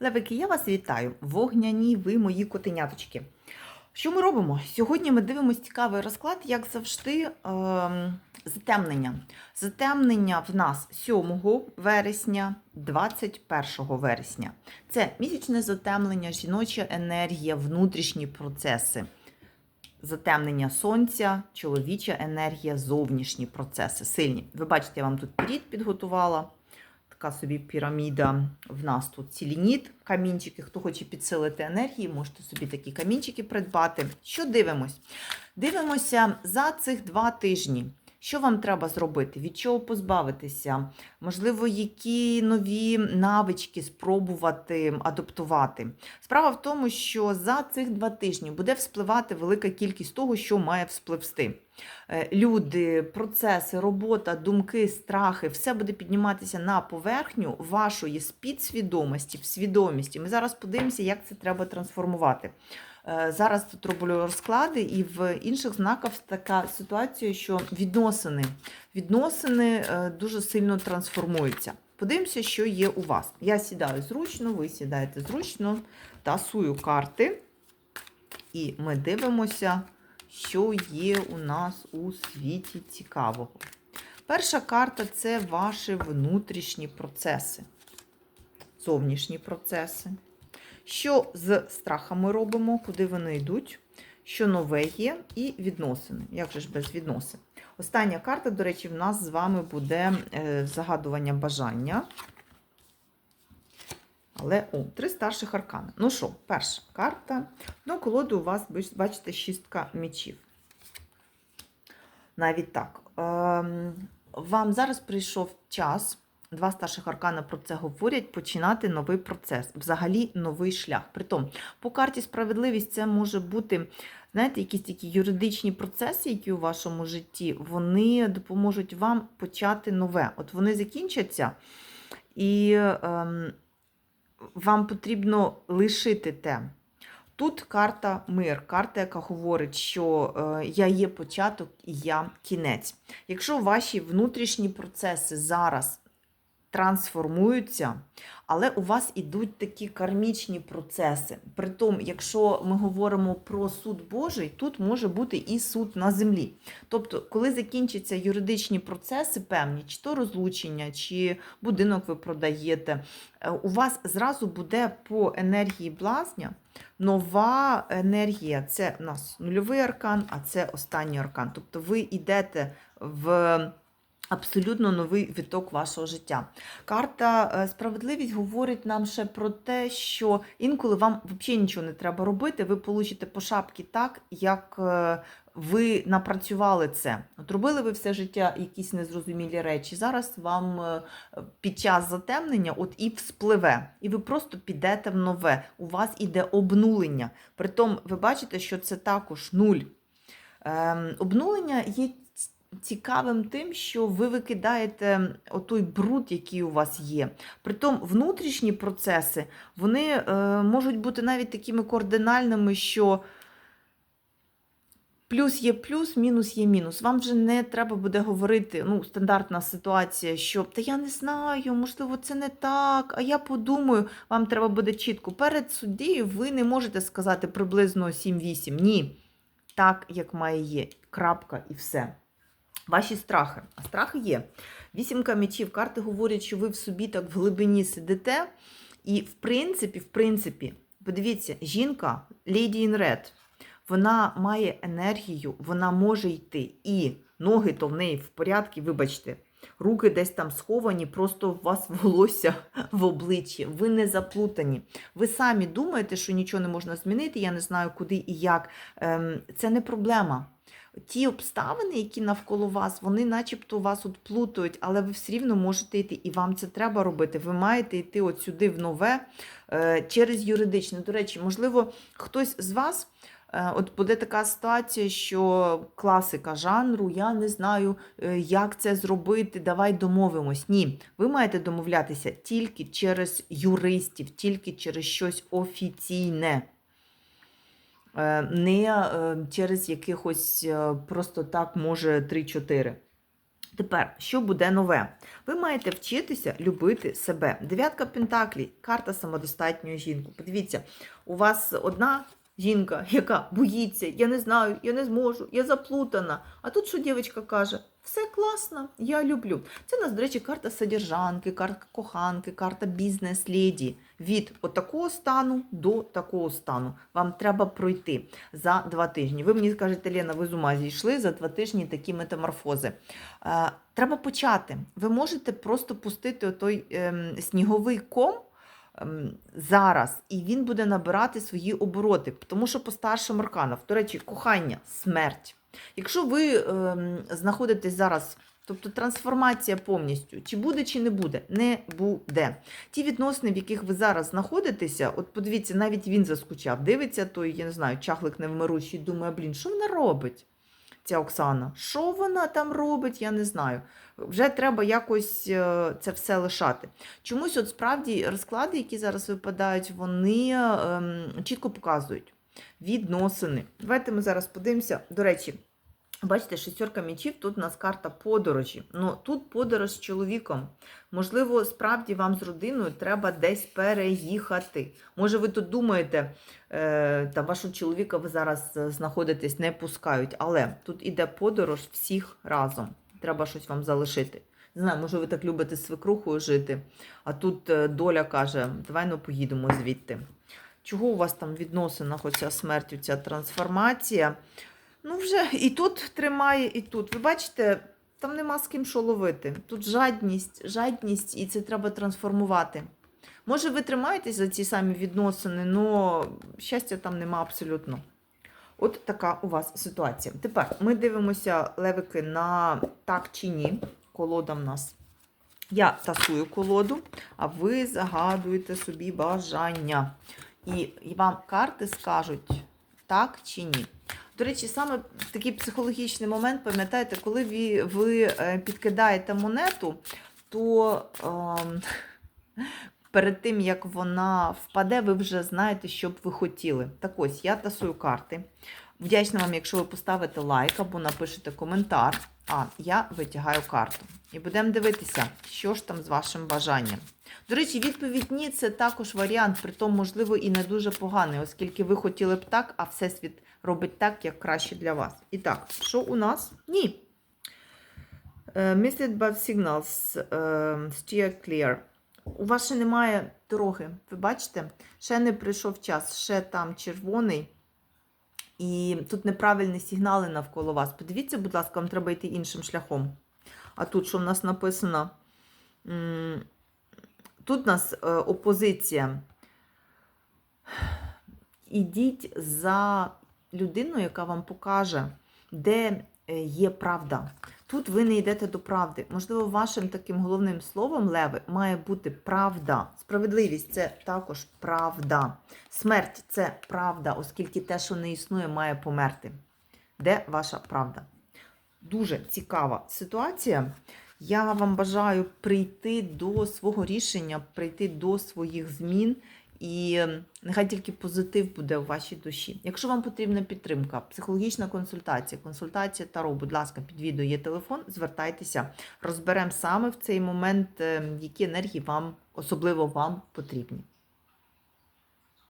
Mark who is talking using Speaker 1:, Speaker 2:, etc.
Speaker 1: Левики, я вас вітаю. Вогняні ви мої котеняточки. Що ми робимо? Сьогодні ми дивимося цікавий розклад, як завжди, ем, затемнення. Затемнення в нас 7 вересня, 21 вересня. Це місячне затемнення, жіноча енергія, внутрішні процеси. Затемнення сонця, чоловіча енергія, зовнішні процеси сильні. Ви бачите, я вам тут перід підготувала. Така собі піраміда. В нас тут цілініт, камінчики. Хто хоче підсилити енергії, можете собі такі камінчики придбати. Що дивимось? Дивимося за цих два тижні. Що вам треба зробити? Від чого позбавитися? Можливо, які нові навички спробувати адаптувати. Справа в тому, що за цих два тижні буде вспливати велика кількість того, що має вспливсти. Е, Люди, процеси, робота, думки, страхи, все буде підніматися на поверхню вашої підсвідомості, в свідомості. Ми зараз подивимося, як це треба трансформувати. Е, Зараз тут роблю розклади, і в інших знаках така ситуація, що відносини, відносини е, дуже сильно трансформуються. Подивимося, що є у вас. Я сідаю зручно, ви сідаєте зручно, тасую карти, і ми дивимося, що є у нас у світі цікавого. Перша карта це ваші внутрішні процеси, зовнішні процеси. Що з страхами робимо, куди вони йдуть, що нове є, і відносини. Як же ж без відносин? Остання карта, до речі, в нас з вами буде е, загадування бажання. Але, о, три старших аркани. Ну що, перша карта. Ну, колоду у вас, бачите, шістка мечів. Навіть так. Ем, вам зараз прийшов час. Два старших аркана про це говорять, починати новий процес, взагалі новий шлях. Притом, по карті справедливість це може бути, знаєте, якісь такі юридичні процеси, які у вашому житті, вони допоможуть вам почати нове. От вони закінчаться, і ем, вам потрібно лишити те. Тут карта мир, карта, яка говорить, що е, я є початок і я кінець. Якщо ваші внутрішні процеси зараз трансформуються, але у вас ідуть такі кармічні процеси. Притом, якщо ми говоримо про суд Божий, тут може бути і суд на землі. Тобто, коли закінчаться юридичні процеси певні, чи то розлучення, чи будинок ви продаєте, е, у вас зразу буде по енергії блазня нова енергія. Це у нас нульовий аркан, а це останній аркан. Тобто ви йдете в. Абсолютно новий віток вашого життя. Карта е, справедливість говорить нам ще про те, що інколи вам взагалі нічого не треба робити, ви получите по шапці так, як е, ви напрацювали це. От робили ви все життя якісь незрозумілі речі. Зараз вам е, під час затемнення от і вспливе, і ви просто підете в нове. У вас іде обнулення. Притом, ви бачите, що це також нуль. Ем, обнулення є цікавим тим, що ви викидаєте отой бруд, який у вас є. Притом внутрішні процеси вони е, можуть бути навіть такими кардинальними, що плюс є плюс, мінус є мінус. Вам вже не треба буде говорити, ну, стандартна ситуація, що та я не знаю, можливо, це не так, а я подумаю, вам треба буде чітко. Перед суддєю ви не можете сказати приблизно 7-8. Ні. Так, як має є. Крапка і все. Ваші страхи. А страхи є. Вісімка мечів. Карти говорять, що ви в собі так в глибині сидите. І, в принципі, в принципі, подивіться, жінка, Lady in Red, вона має енергію, вона може йти. І ноги то в неї в порядку, вибачте, руки десь там сховані, просто у вас волосся в обличчі. Ви не заплутані. Ви самі думаєте, що нічого не можна змінити, я не знаю, куди і як. Ем, Це не проблема ті обставини, які навколо вас, вони начебто вас от плутають, але ви все рівно можете йти, і вам це треба робити. Ви маєте йти от сюди в нове е, через юридичне. До речі, можливо, хтось з вас. е, От буде така ситуація, що класика жанру, я не знаю, е, як це зробити, давай домовимось. Ні, ви маєте домовлятися тільки через юристів, тільки через щось офіційне. Е, не е, через якихось е, просто так, може, 3-4. Тепер, що буде нове? Ви маєте вчитися любити себе. Дев'ятка Пентаклі, карта самодостатньої жінки. Подивіться, у вас одна жінка, яка боїться, я не знаю, я не зможу, я заплутана. А тут що дівчинка каже? Все класно, я люблю. Це у нас, до речі, карта содержанки, карта коханки, карта бізнес-леді. Від отакого стану до такого стану. Вам треба пройти за два тижні. Ви мені скажете, Лена, ви з ума зійшли за два тижні такі метаморфози. Е, треба почати. Ви можете просто пустити той ем, сніговий ком зараз, і він буде набирати свої обороти, тому що по старшим до речі, кохання, смерть. Якщо ви ем, знаходитесь зараз, тобто трансформація повністю, чи буде, чи не буде, не буде. Ті відносини, в яких ви зараз знаходитеся, от подивіться, навіть він заскучав, дивиться той, я не знаю, чахлик невмирущий, думає, блін, що вона робить? Ця Оксана, що вона там робить, я не знаю. Вже треба якось е, це все лишати. Чомусь, от справді, розклади, які зараз випадають, вони ем, чітко показують відносини. Давайте ми зараз подивимося. До речі, бачите, шестерка мічів, тут у нас карта подорожі. Ну, тут подорож з чоловіком. Можливо, справді вам з родиною треба десь переїхати. Може, ви тут думаєте, е, та вашого чоловіка ви зараз е, знаходитесь, не пускають, але тут іде подорож всіх разом. Треба щось вам залишити. Не знаю, може, ви так любите свекрухою жити, а тут е, доля каже, давай ну поїдемо звідти. Чого у вас там в відносинах оця смерть, ця трансформація? Ну, вже і тут тримає, і тут. Ви бачите, там нема з ким що ловити. Тут жадність, жадність, і це треба трансформувати. Може, ви тримаєтесь за ці самі відносини, але щастя там нема абсолютно. От така у вас ситуація. Тепер ми дивимося левики на так чи ні. Колода в нас. Я тасую колоду, а ви загадуєте собі бажання. І вам карти скажуть так чи ні. До речі, саме такий психологічний момент, пам'ятаєте, коли ви, ви е, підкидаєте монету, то ем, перед тим, як вона впаде, ви вже знаєте, що б ви хотіли. Так ось, я тасую карти. Вдячна вам, якщо ви поставите лайк або напишете коментар. А я витягаю карту. І будемо дивитися, що ж там з вашим бажанням. До речі, відповідь ні, це також варіант, притом, можливо, і не дуже поганий, оскільки ви хотіли б так, а Всесвіт робить так, як краще для вас. І так, що у нас? Ні. Е, Missed but signals е, steer clear. У вас ще немає дороги. Ви бачите? Ще не прийшов час, ще там червоний. І тут неправильні сигнали навколо вас. Подивіться, будь ласка, вам треба йти іншим шляхом. А тут, що в нас написано? Тут у нас е, опозиція. Ідіть за людиною, яка вам покаже, де е, є правда. Тут ви не йдете до правди. Можливо, вашим таким головним словом, леви, має бути правда. Справедливість це також правда. Смерть це правда, оскільки те, що не існує, має померти. Де ваша правда? Дуже цікава ситуація. Я вам бажаю прийти до свого рішення, прийти до своїх змін. І нехай тільки позитив буде у вашій душі. Якщо вам потрібна підтримка, психологічна консультація, консультація Таро, будь ласка, під відео є телефон, звертайтеся, розберемо саме в цей момент, е, які енергії вам, особливо вам потрібні.